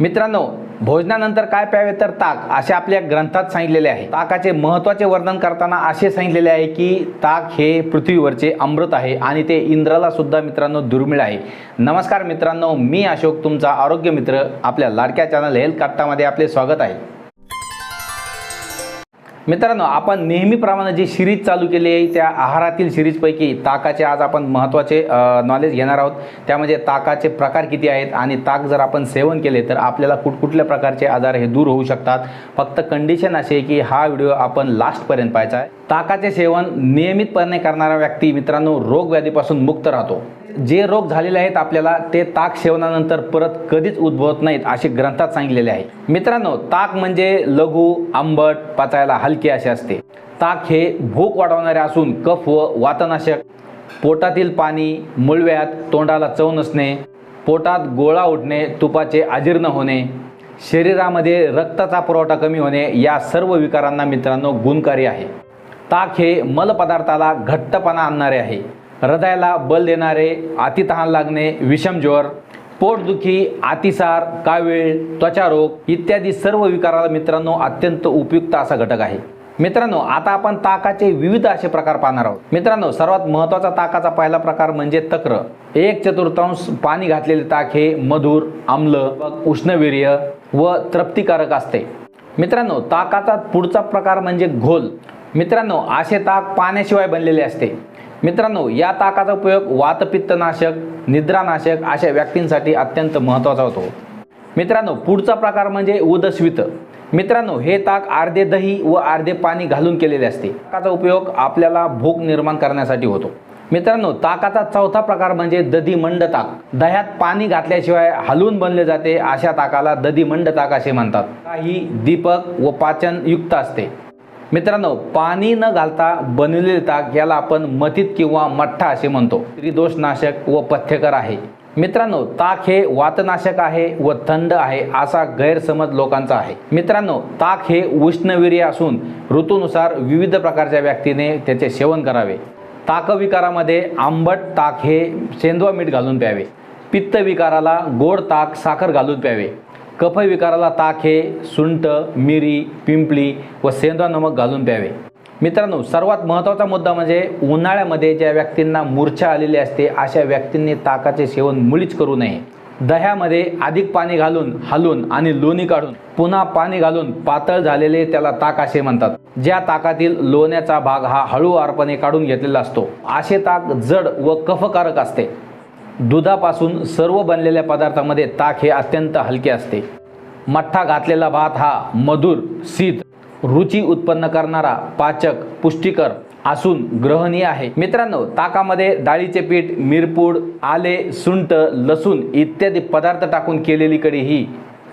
मित्रांनो भोजनानंतर काय प्यावे तर ताक असे आपल्या ग्रंथात सांगितलेले आहे. ताकाचे महत्त्वाचे वर्णन करताना असे सांगितलेले आहे की ताक हे पृथ्वीवरचे अमृत आहे आणि ते इंद्राला सुद्धा मित्रांनो दुर्मिळ आहे. नमस्कार मित्रांनो मी अशोक तुमचा आरोग्य मित्र आपल्या लाडक्या चॅनल हेल्थ कट्टामध्ये आपले स्वागत आहे. मित्रांनो आपण नेहमीप्रमाणे जी सिरीज चालू केली आहे त्या आहारातील सिरीजपैकी ताकाचे आज आपण महत्त्वाचे नॉलेज घेणार आहोत. त्यामध्ये ताकाचे प्रकार किती आहेत आणि ताक जर आपण सेवन केले तर आपल्याला कुठकुठल्या प्रकारचे आजार हे दूर होऊ शकतात? फक्त कंडिशन अशी आहे की हा व्हिडिओ आपण लास्टपर्यंत पाहायचा आहे. ताकाचे सेवन नियमितपणे करणारा व्यक्ती मित्रांनो रोगव्याधीपासून मुक्त राहतो. जे रोग झालेले आहेत आपल्याला ते ताक सेवनानंतर परत कधीच उद्भवत नाहीत असे ग्रंथात सांगितलेले आहे. मित्रांनो ताक म्हणजे लघु आंबट पचायला हलके असे असते. ताक हे भूक वाढवणारे असून कफ व वातनाशक. पोटातील पाणी मुळव्यात तोंडाला चव नसणे पोटात गोळा उठणे तुपाचे अजीर्ण होणे शरीरामध्ये रक्ताचा पुरवठा कमी होणे या सर्व विकारांना मित्रांनो गुणकारी आहे. ताक हे मलपदार्थाला घट्टपणा आणणारे आहे. हृदयाला बल देणारे अतितहान लागणे विषमज्वर पोटदुखी अतिसार कावीळ त्वचारोग इत्यादी सर्व विकाराला मित्रांनो अत्यंत उपयुक्त असा घटक आहे. मित्रांनो आता आपण ताकाचे विविध असे प्रकार पाहणार आहोत. मित्रांनो सर्वात महत्त्वाचा ताकाचा पहिला प्रकार म्हणजे तक्र. एक चतुर्थांश पाणी घातलेले ताक हे मधुर आम्ल उष्णवीर्य व तृप्तिकारक असते. मित्रांनो ताकाचा पुढचा प्रकार म्हणजे घोल. मित्रांनो असे ताक पाण्याशिवाय बनलेले असते. मित्रांनो या ताकाचा उपयोग वातपित्तनाशक निद्रानाशक अशा व्यक्तींसाठी अत्यंत महत्त्वाचा होतो. मित्रांनो पुढचा प्रकार म्हणजे उदस्वित. मित्रांनो हे ताक अर्धे दही व अर्धे पाणी घालून केलेले असते. ताकाचा उपयोग आपल्याला भूक निर्माण करण्यासाठी होतो. मित्रांनो ताकाचा चौथा प्रकार म्हणजे दधीमंड ताक. दह्यात पाणी घातल्याशिवाय हलवून बनले जाते अशा ताकाला दधीमंड ताक असे म्हणतात. काही दीपक व पाचन युक्त असते. मित्रांनो पाणी न घालता बनवलेले ताक याला आपण मथित किंवा मठ्ठा असे म्हणतो. त्रिदोषनाशक व पथ्यकर आहे. मित्रांनो ताक हे वातनाशक आहे व थंड आहे असा गैरसमज लोकांचा आहे. मित्रांनो ताक हे उष्णवीर्य असून ऋतूनुसार विविध प्रकारच्या व्यक्तीने त्याचे सेवन करावे. ताकविकारामध्ये आंबट ताक हे सेंदवा मीठ घालून प्यावे. पित्तविकाराला गोड ताक साखर घालून प्यावे. कफ विकाराला ताक हे सुंट मिरी पिंपली व सेंद्रा नमक घालून प्यावे. मित्रांनो सर्वात महत्त्वाचा मुद्दा म्हणजे उन्हाळ्यामध्ये ज्या व्यक्तींना मूर्छा आलेली असते अशा व्यक्तींनी ताकाचे सेवन मुळीच करू नये. दह्यामध्ये अधिक पाणी घालून हलून आणि लोणी काढून पुन्हा पाणी घालून पातळ झालेले त्याला ताक असे म्हणतात. ज्या ताकातील लोण्याचा भाग हा हळूवारपणे काढून घेतलेला असतो. असे ताक जड व कफकारक असते. दुधापासून सर्व बनलेल्या पदार्थामध्ये ताक हे अत्यंत हलके असते. मठ्ठा घातलेला भात हा मधुर शीत रुची उत्पन्न करणारा पाचक पुष्टिकर असून ग्रहणीय आहे. मित्रांनो ताकामध्ये डाळीचे पीठ मिरपूड आले सुंट लसूण इत्यादी पदार्थ टाकून केलेली कढी ही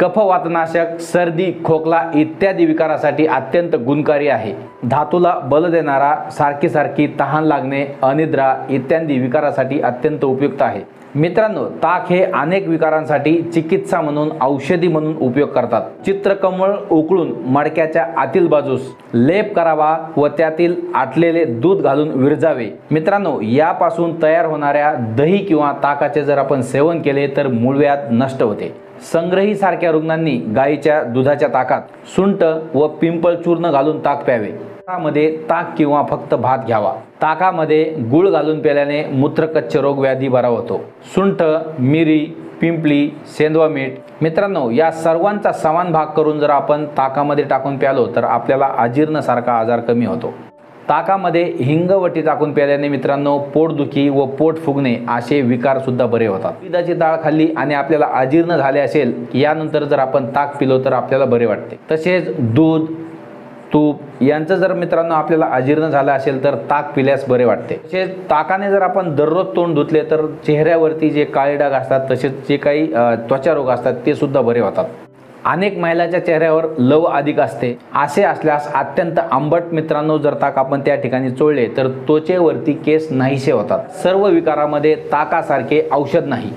कफवातनाशक सर्दी खोकला इत्यादी विकारासाठी अत्यंत गुणकारी आहे. धातूला बल देणारा सारखी सारखी तहान लागणे अनिद्रा इत्यादी विकारासाठी अत्यंत उपयुक्त आहे. मित्रांनो ताक हे अनेक विकारांसाठी चिकित्सा म्हणून औषधी म्हणून उपयोग करतात. चित्रकमळ उकळून मडक्याच्या आतील बाजूस लेप करावा व त्यातील आटलेले दूध घालून विरजावे. मित्रांनो यापासून तयार होणाऱ्या दही किंवा ताकाचे जर आपण सेवन केले तर मूळव्याध नष्ट होते. संग्रही सारख्या रुग्णांनी गायीच्या दुधाच्या ताकात सुंट व पिंपळ चूर्ण घालून ताक प्यावे. ताकामध्ये ताक किंवा फक्त भात घ्यावा. ताकामध्ये गुळ घालून प्याल्याने मूत्रकच्छ रोग व्याधी बरा होतो. सुंठ मिरी पिंपली सेंदवा मीठ. मित्रांनो या सर्वांचा समान भाग करून जर आपण ताकामध्ये टाकून प्यालो तर आपल्याला अजीर्णसारखा आजार कमी होतो. ताकामध्ये हिंगवटी टाकून प्याल्याने मित्रांनो पोटदुखी व पोट फुगणे असे विकार सुद्धा बरे होतात. दुधाची डाळ खाल्ली आणि आपल्याला अजीर्ण झाले असेल यानंतर जर आपण ताक पिलो तर आपल्याला बरे वाटते. तसेच दूध तूप यांचं जर मित्रांनो आपल्याला अजीर्ण झालं असेल तर ताक पिल्यास बरे वाटते. तसेच ताकाने जर आपण दररोज तोंड धुतले तर चेहऱ्यावरती जे काळे डाग असतात तसेच जे काही त्वचारोग असतात ते सुद्धा बरे होतात. अनेक महिलाच्या चेहऱ्यावर लव अधिक असते. असे असल्यास अत्यंत आंबट मित्रांनो जर ताक आपण त्या ठिकाणी चोळले तर त्वचेवरती केस नाहीसे होतात. सर्व विकारामध्ये ताकासारखे औषध नाही.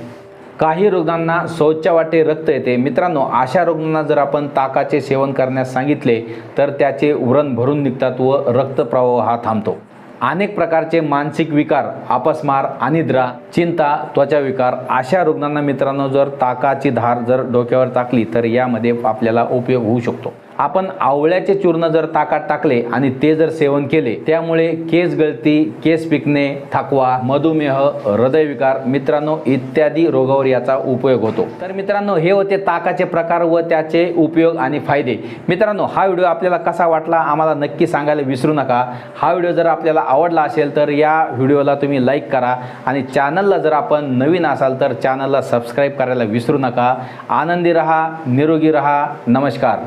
काही रुग्णांना शौचच्या वाटे रक्त येते. मित्रांनो अशा रुग्णांना जर आपण ताकाचे सेवन करण्यास सांगितले तर त्याचे व्रण भरून निघतात व रक्तप्रवाह हा थांबतो. अनेक प्रकारचे मानसिक विकार अपस्मार अनिद्रा चिंता त्वचा विकार अशा रुग्णांना मित्रांनो जर ताकाची धार जर डोक्यावर टाकली तर यामध्ये आपल्याला उपयोग होऊ शकतो. आपण आवळ्याचे चूर्ण जर ताकात टाकले आणि ते जर सेवन केले त्यामुळे केस गळती केस पिकणे थकवा मधुमेह हृदयविकार मित्रांनो इत्यादी रोगावर याचा उपयोग होतो. तर मित्रांनो हे होते ताकाचे प्रकार व त्याचे उपयोग आणि फायदे. मित्रांनो हा व्हिडिओ आपल्याला कसा वाटला आम्हाला नक्की सांगायला विसरू नका. हा व्हिडिओ जर आपल्याला आवडला असेल तर या व्हिडिओला तुम्ही लाईक करा आणि चॅनलला जर आपण नवीन असाल तर चॅनलला सबस्क्राईब करायला विसरू नका. आनंदी रहा निरोगी रहा. नमस्कार.